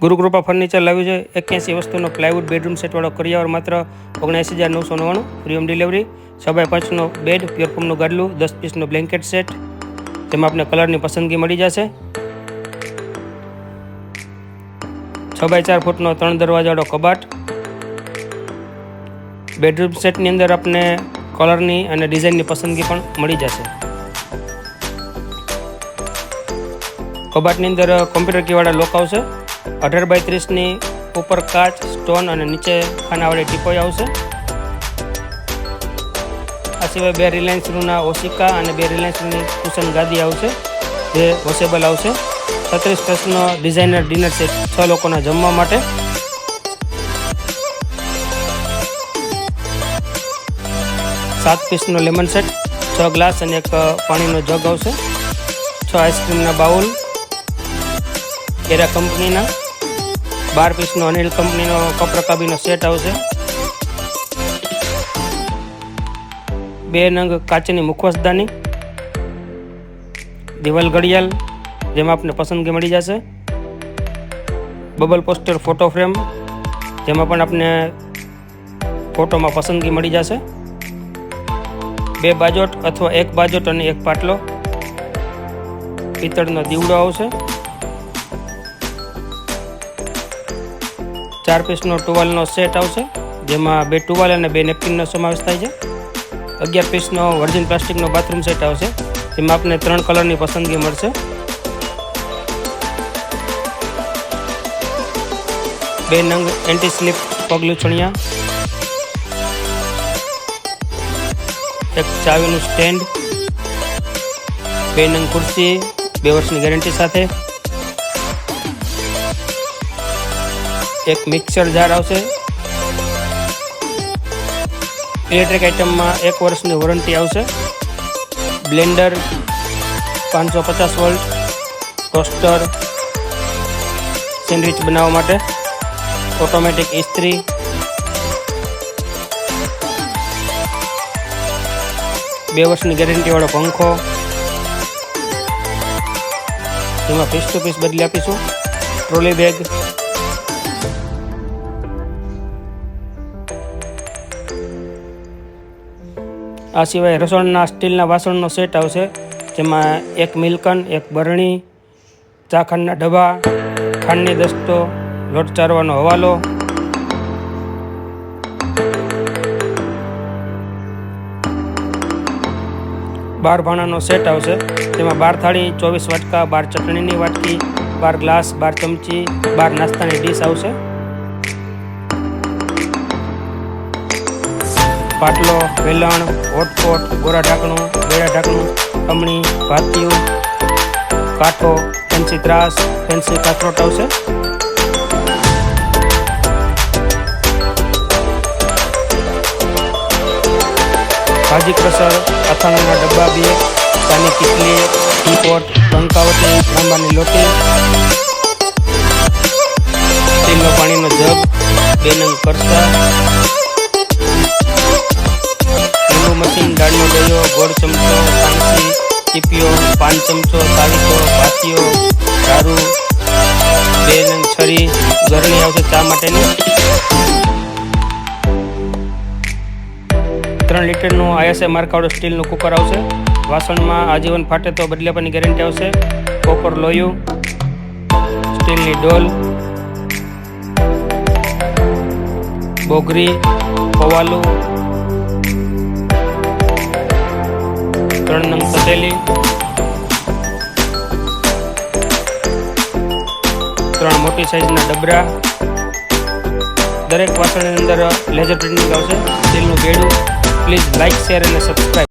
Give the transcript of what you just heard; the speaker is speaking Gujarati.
ગુરુકૃપા ફર્નિચર લાવ્યું છે. એક્યાસી વસ્તુનો પ્લાયવુડ બેડરૂમ સેટવાળો કરિયાવર માત્ર ઓગણએંસી હજાર નવસો નવ્વાણું ફ્રી હોમ ડિલિવરી છ બાય પાંચનો બેડ પ્યોરફોમનું ગાડલું, દસ પીસનો બ્લેન્કેટ સેટ તેમાં આપને કલરની પસંદગી મળી જશે. છ બાય ચાર ફૂટનો ત્રણ દરવાજાવાળો કબાટ. બેડરૂમ સેટની અંદર આપને કલરની અને ડિઝાઇનની પસંદગી પણ મળી જશે. કબાટની અંદર કોમ્પ્યુટર કીવાળા લોક આવશે. અઢાર બાય ત્રીસની ઉપર કાચ, સ્ટોન અને નીચે ખાનાવાળી ટીપોઈ આવશે. આ સિવાય બે રિલાયન્સ રૂના ઓશિકા અને બે રિલાયન્સ રૂની કુશન ગાદી આવશે, જે વોશેબલ આવશે. છત્રીસ પ્લસનો ડિઝાઇનર ડિનર સેટ છ લોકોના જમવા માટે. સાત પીસનો લેમન સેટ છ ગ્લાસ અને એક પાણીનો જગ આવશે. છ આઈસ્ક્રીમના બાઉલ એરા કંપનીના. બાર પીસનો અનિલ કંપનીનો કપ રકાબીનો સેટ આવશે. બે નંગ કાચની મુખવાસદાની. દિવાલ ઘડિયાળ, જેમાં આપને પસંદગી મળી જશે. બબલ પોસ્ટર ફોટો ફ્રેમ, જેમાં પણ આપને ફોટોમાં પસંદગી મળી જશે. બે બાજોટ અથવા એક બાજોટ અને એક પાટલો. પિત્તળનો દીવડો આવશે. ચાર પીસનો ટુવાલનો સેટ આવશે, જેમાં બે ટુવાલ અને બે નેપકિનનો સમાવેશ થાય છે. અગિયાર પીસનો વર્જિન પ્લાસ્ટિકનો બાથરૂમ સેટ આવશે, જેમાં આપને ત્રણ કલરની પસંદગી મળશે. બે નંગ એન્ટી સ્લીપ પગલું એક ચાવીનું સ્ટેન્ડ. બે નંગ ખુરશી બે વર્ષની ગેરંટી સાથે. એક મિક્સર જાર આવશે. ઇલેક્ટ્રિક આઇટમમાં એક વર્ષની વોરંટી આવશે. બ્લેન્ડર પાંચસો પચાસ વોલ્ટ ટોસ્ટર સેન્ડવિચ બનાવવા માટે. ઓટોમેટિક ઇસ્ત્રી. બે વર્ષની ગેરંટીવાળો પંખો. જેમાં પીસ ટુ પીસ બદલી આપીશું. ટ્રોલી બેગ આ સિવાય રસોડના સ્ટીલના વાસણનો સેટ આવશે, જેમાં એક મિલ્કન, એક બરણી ચા ખાંડના ડબ્બા, ખાંડની દસ્તો, લોટ ચારવાનો હવાલો. બાર ભાણાનો સેટ આવશે તેમાં બાર થાળી, ચોવીસ વાટકા, બાર ચટણીની વાટકી, બાર ગ્લાસ, બાર ચમચી, બાર નાસ્તાની ડીશ આવશે. પાટલો, વેલણ, હોટપોટ, ગોરા ઢાંકણું બેડા ઢાંકણું કમણી ભાતિયું, કાંઠો ફેન્સી ત્રાસ ફેન્સી કાથરોટ આવશે. ભાજી ક્રસર અથાણાના ડબ્બા બે પાની કીટલી ટીપોટ બંકાવટી લાંબાની લોટી સ્ટીલનો પાણીનો જગ, બે નંગ ગોળ ચમચો કાંસી ચીપીઓ, પાન ચમચો તાવીતો ભાતીઓ દારૂ બે છરી ગરણી આવશે ચા માટેની. ત્રણ લીટરનું આઈએસએ માર્કાવાળું સ્ટીલનું કુકર આવશે. વાસણમાં આજીવન ફાટે તો બદલાવાની ગેરંટી આવશે. કોપર લોયું, સ્ટીલની ડોલ, બોગરી, પવાલું ત્રણ નંગ તતેલી ત્રણ મોટી સાઈઝના ડબરા. દરેક વાસણની અંદર લેઝર પ્રિન્ટિંગ આવશે. સ્ટીલનું બેડું પ્લીઝ લાઇક શેર અને સબસ્ક્રાઈબ